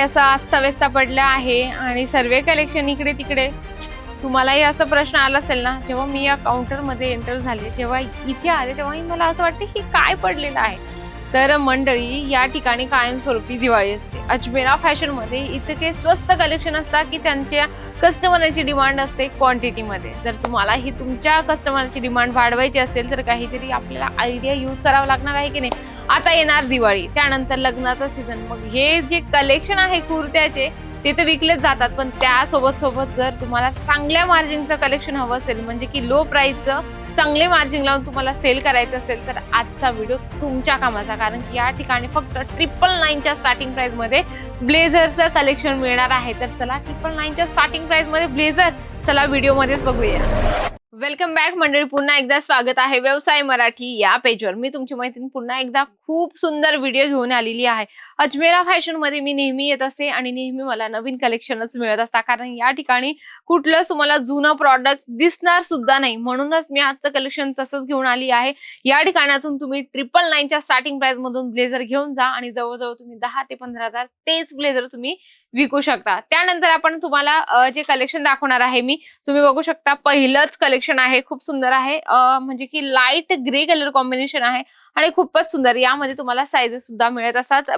असं आस्थाव्यस्ता पडलं आहे आणि सर्वे कलेक्शन इकडे तिकडे. तुम्हालाही असा प्रश्न आला असेल ना जेव्हा मी या काउंटरमध्ये एंटर झाले जेव्हा इथे आले तेव्हाही मला असं वाटतं की काय पडलेलं आहे. तर मंडळी या ठिकाणी कायमस्वरूपी दिवाळी असते. अजमेरा फॅशनमध्ये इतके स्वस्त कलेक्शन असतात की त्यांच्या कस्टमरची डिमांड असते क्वांटिटीमध्ये जर तुम्हाला ही तुमच्या कस्टमरची डिमांड वाढवायची असेल तर काहीतरी आपल्याला आयडिया यूज करावा लागणार आहे की नाही? आता येणार दिवाळी त्यानंतर लग्नाचा सीझन मग हे जे कलेक्शन आहे कुर्त्याचे ते तर विकलेच जातात. पण त्यासोबत सोबत जर तुम्हाला चांगल्या मार्जिनचं कलेक्शन हवं असेल म्हणजे की लो प्राईसचं चांगले मार्जिन लावून तुम्हाला सेल करायचं असेल तर आजचा व्हिडिओ तुमच्या कामाचा. कारण की या ठिकाणी फक्त ट्रिपल नाईनच्या स्टार्टिंग प्राईजमध्ये ब्लेझरचं कलेक्शन मिळणार आहे. तर चला ट्रिपल नाईनच्या स्टार्टिंग प्राईजमध्ये ब्लेझर चला व्हिडिओमध्येच बघूया. वेलकम बॅक मंडळी पुन्हा एकदा स्वागत आहे व्यवसाय मराठी या पेजवर मी तुमची मैत्रीण पुन्हा एकदा खूप सुंदर व्हिडिओ घेऊन आलेली आहे. अजमेरा फॅशनमध्ये मी नेहमी येत असे आणि नेहमी मला नवीन कलेक्शनच मिळत असतात. कारण या ठिकाणी कुठलंच तुम्हाला जुनं प्रॉडक्ट दिसणार सुद्धा नाही. म्हणूनच मी आजचं कलेक्शन तसंच घेऊन आली आहे. या ठिकाणातून तुम्ही ट्रिपल नाईनच्या स्टार्टिंग प्राइस मधून ब्लेझर घेऊन जा आणि जवळजवळ तुम्ही दहा ते पंधरा हजार तेच ब्लेझर तुम्ही विकू शकता. त्यानंतर आपण तुम्हाला जे कलेक्शन दाखवणार आहे मी तुम्ही बघू शकता पहिलंच कलेक्शन आहे खूप सुंदर आहे. म्हणजे की लाइट ग्रे कलर कॉम्बिनेशन आहे आणि खूपच सुंदर. यामध्ये तुम्हाला साईजेस सुद्धा मिळत असतात.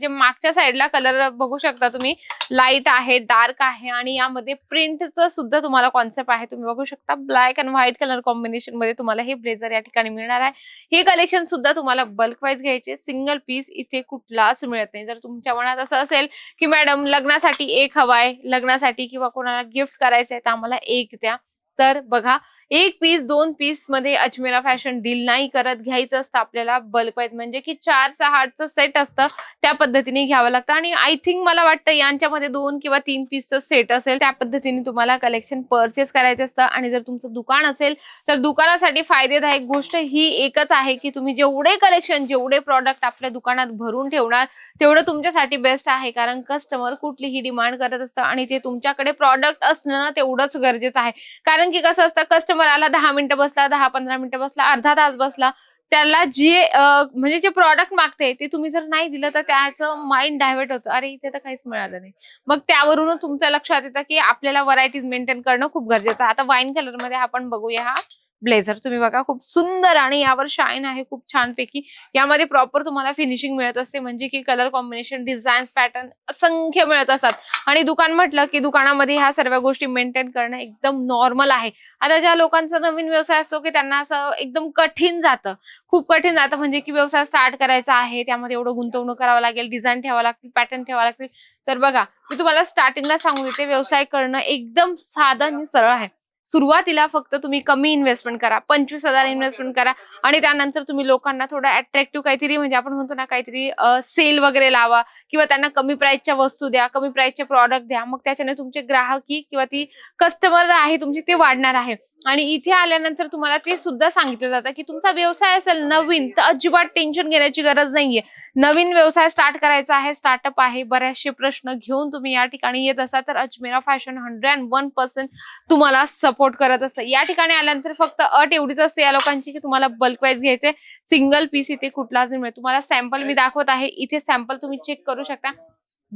जे मागच्या साईडला कलर बघू शकता तुम्ही. लाइट आहे डार्क आहे आणि यामध्ये प्रिंटचं सुद्धा तुम्हाला कॉन्सेप्ट आहे. तुम्ही बघू शकता ब्लॅक अँड व्हाईट कलर कॉम्बिनेशनमध्ये तुम्हाला हे ब्लेझर या ठिकाणी मिळणार आहे. हे कलेक्शन सुद्धा तुम्हाला बल्क वाईज घ्यायचे. सिंगल पीस इथे कुठलाच मिळत नाही. जर तुमच्या मनात असं असेल की मॅडम लग्नासाठी एक हवाय लग्नासाठी किंवा कोणाला गिफ्ट करायचंय तर आम्हाला एक द्या. तर बघा एक पीस दोन पीसमध्ये अजमेरा फॅशन डील नाही करत घ्यायचं असतं आपल्याला बल्क वाईज म्हणजे की चार सहा आठचं सेट असतं त्या पद्धतीने घ्यावं लागतं. आणि आय थिंक मला वाटतं यांच्यामध्ये दोन किंवा तीन पीसचं सेट असेल त्या पद्धतीने तुम्हाला कलेक्शन परचेस करायचं असतं. आणि जर तुमचं दुकान असेल तर दुकानासाठी फायदेदायक गोष्ट ही एकच आहे की तुम्ही जेवढे कलेक्शन जेवढे प्रॉडक्ट आपल्या दुकानात भरून ठेवणार तेवढं तुमच्यासाठी बेस्ट आहे. कारण कस्टमर कुठलीही डिमांड करत असतं आणि ते तुमच्याकडे प्रॉडक्ट असणं तेवढंच गरजेचं आहे. कारण की कसं असतं कस्टमर आला दहा मिनिटं बसला दहा पंधरा मिनिटं बसला अर्धा तास बसला त्याला जे म्हणजे जे प्रॉडक्ट मागते ते तुम्ही जर नाही दिलं तर त्याचं माइंड डायव्हर्ट होतं. अरे इथे तर काहीच मिळालं नाही. मग त्यावरूनच तुमच्या लक्षात येतं की आपल्याला व्हरायटीज मेंटेन करणं खूप गरजेचं आता वाईन कलरमध्ये आपण बघूया हा. ब्लेझर. तुम्ही बघा खूप सुंदर आणि यावर शाईन आहे खूप छानपैकी. यामध्ये प्रॉपर तुम्हाला फिनिशिंग मिळत असते म्हणजे की कलर कॉम्बिनेशन डिझाईन पॅटर्न असंख्य मिळत असतात. आणि दुकान म्हटलं की दुकानामध्ये ह्या सर्व गोष्टी मेंटेन करणं एकदम नॉर्मल आहे. आता ज्या लोकांचा नवीन व्यवसाय असतो की त्यांना असं एकदम कठीण जातं. खूप कठीण जातं म्हणजे की व्यवसाय स्टार्ट करायचा आहे त्यामध्ये एवढं गुंतवणूक करावं लागेल डिझाईन ठेवावं लागतील पॅटर्न ठेवावं लागतील. तर बघा मी तुम्हाला स्टार्टिंगला सांगून देते व्यवसाय करणं एकदम साधा आणि सरळ आहे. सुरुवातीला फक्त तुम्ही कमी इन्व्हेस्टमेंट करा पंचवीस हजार इन्व्हेस्टमेंट करा आणि त्यानंतर तुम्ही लोकांना थोडं अट्रॅक्टिव्ह काहीतरी म्हणजे आपण म्हणतो ना काहीतरी सेल वगैरे लावा किंवा त्यांना कमी प्राइसच्या वस्तू द्या कमी प्राइसचे प्रॉडक्ट द्या. मग त्याच्याने तुमचे ग्राहकी किंवा ती कस्टमर आहे तुमची ते वाढणार आहे. आणि इथे आल्यानंतर तुम्हाला ते सुद्धा सांगितलं जातं की तुमचा व्यवसाय असेल नवीन तर अजिबात टेन्शन घेण्याची गरज नाहीये. नवीन व्यवसाय स्टार्ट करायचा आहे स्टार्टअप आहे बरेचसे प्रश्न घेऊन तुम्ही या ठिकाणी येत असाल तर Ajmera fashion hundred and one percent तुम्हाला सपोर्ट करत असतं. या ठिकाणी आल्यानंतर फक्त अट एवढीच असते या लोकांची की तुम्हाला बल्क वाईज घ्यायचे सिंगल पीस इथे कुठलाच नाही मिळत. तुम्हाला सॅम्पल मी दाखवत आहे. इथे सॅम्पल तुम्ही चेक करू शकता.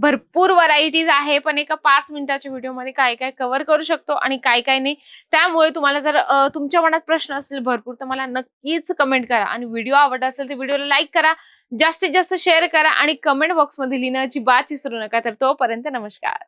भरपूर व्हरायटीज आहे पण एका पाच मिनिटाच्या व्हिडिओमध्ये काय काय कव्हर करू शकतो आणि काय काय नाही. त्यामुळे तुम्हाला जर तुमच्या मनात प्रश्न असतील भरपूर तर मला नक्कीच कमेंट करा. आणि व्हिडिओ आवडला असेल तर व्हिडिओला लाईक करा. जास्तीत जास्त शेअर करा आणि कमेंट बॉक्समध्ये लिहिण्याची बात विसरू नका. तर तोपर्यंत नमस्कार.